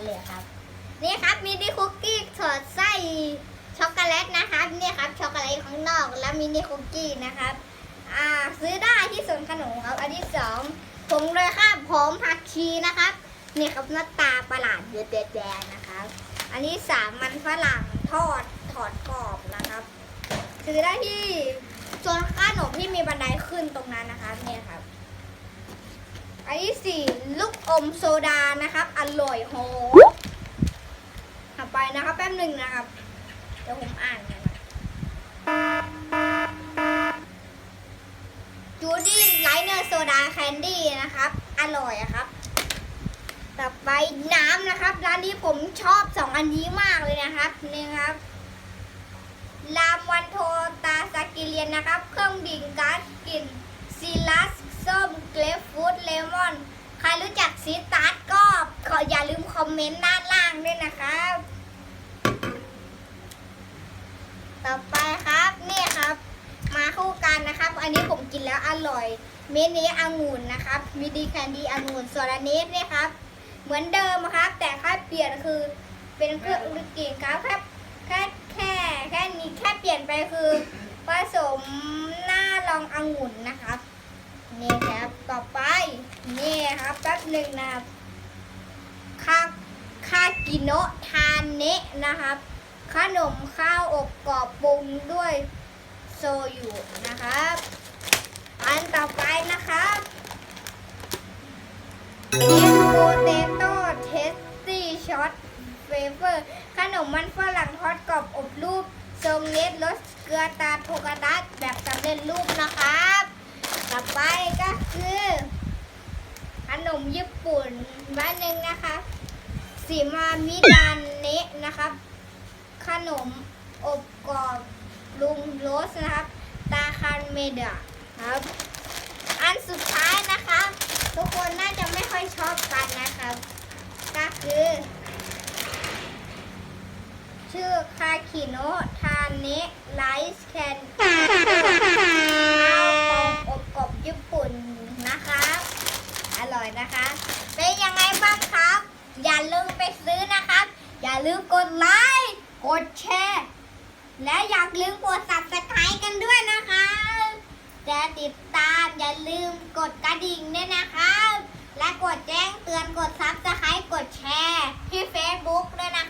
กันเลยครับ นี่ครับมินิคุกกี้สอดไส้ช็อกโกแลตนะครับนี่ครับช็อกโกแลตข้างนอกแล้วมินิคุกกี้นะครับอ่าซื้อได้ที่สวนขนมครับ อันที่สองผงเลยครับหอมผักชีนะครับนี่ครับหน้าตาประหลาดเด็ดแดงนะครับ อันที่สามมันฝรั่งทอดถอดกรอบนะครับซื้อได้ที่โซนขนมที่มีบันไดขึ้นตรงนั้นนะครับเนี่ยครับ อันที่สี่ลูกอมโซดานะครับ อร่อยโหต่อไป นะครับ แป๊บหนึ่งนะครับ เดี๋ยวผมอ่านกันนะจูดี้ไลเนอร์โซดาแคนดี้นะครับ อร่อยครับ ต่อไปน้ำนะครับ ร้านนี้ผมชอบสองอันนี้มากเลยนะครับนี่ครับลามวันโทตาสกิเลียนนะครับ เครื่องดื่มก๊าซกลิ่นซีลัสส้มเกรฟฟรุตเลมอนใครรู้จักซีตาร์ทก็ขออย่าลืมคอมเมนต์ด้านล่างด้วยนะครับ ต่อไปครับนี่ครับ มาคู่กันนะครับ อันนี้ผมกินแล้วอร่อยเมนี้องุ่นนะครับมีดีแคนดี้องุ่นส่วนอันนี้เนี่ยครับ เหมือนเดิมครับ แต่แค่เปลี่ยนคือเป็นเครื่องเกลิ่นครับแค่แค่แค่แค่นี้แค่เปลี่ยนไปคือผสมหน้าลององุ่นนะครับนี่ครับต่อไปนี่ครับแป๊บหนึ่งนะครับคาคากิโนะทานเนะนะครับ ขนมข้าวอบกรอบปรุงด้วยโซยุนะครับ อันต่อไปนะครับเอสโปเตโต้เทสตี้ช็อตเฟเฟอร์ขนมมันฝรั่งทอดกรอบอบรูป ทรงเน็ตรสเกลือตาโทกาดัสแบบสำเร็จรูปนะครับ ต่อไปก็คือ ขนมญี่ปุ่นบ้านหนึ่งนะคะสีมามิดานเนะนะครับ ขนมอบกรอบลุงโรสนะครับ ตาคันเมดะครับ อันสุดท้ายนะครับทุกคนน่าจะไม่ค่อยชอบกันนะครับ ก็คือ ชื่อคาคิโนทานเนะไลซ์แคนข้าวกล่องอบกรอบญี่ปุ่นนะครับอร่อยนะคะ เป็นยังไงบ้างครับ อย่าลืมไปซื้อนะครับ อย่าลืมกดไลค์ กดแชร์ และอย่าลืมกด subscribe กันด้วยนะคะจะติดตามอย่าลืมกดกระดิ่งด้วยนะคะและกดแจ้งเตือนกด subscribe กดแชร์ที่ Facebook ด้วยนะคะ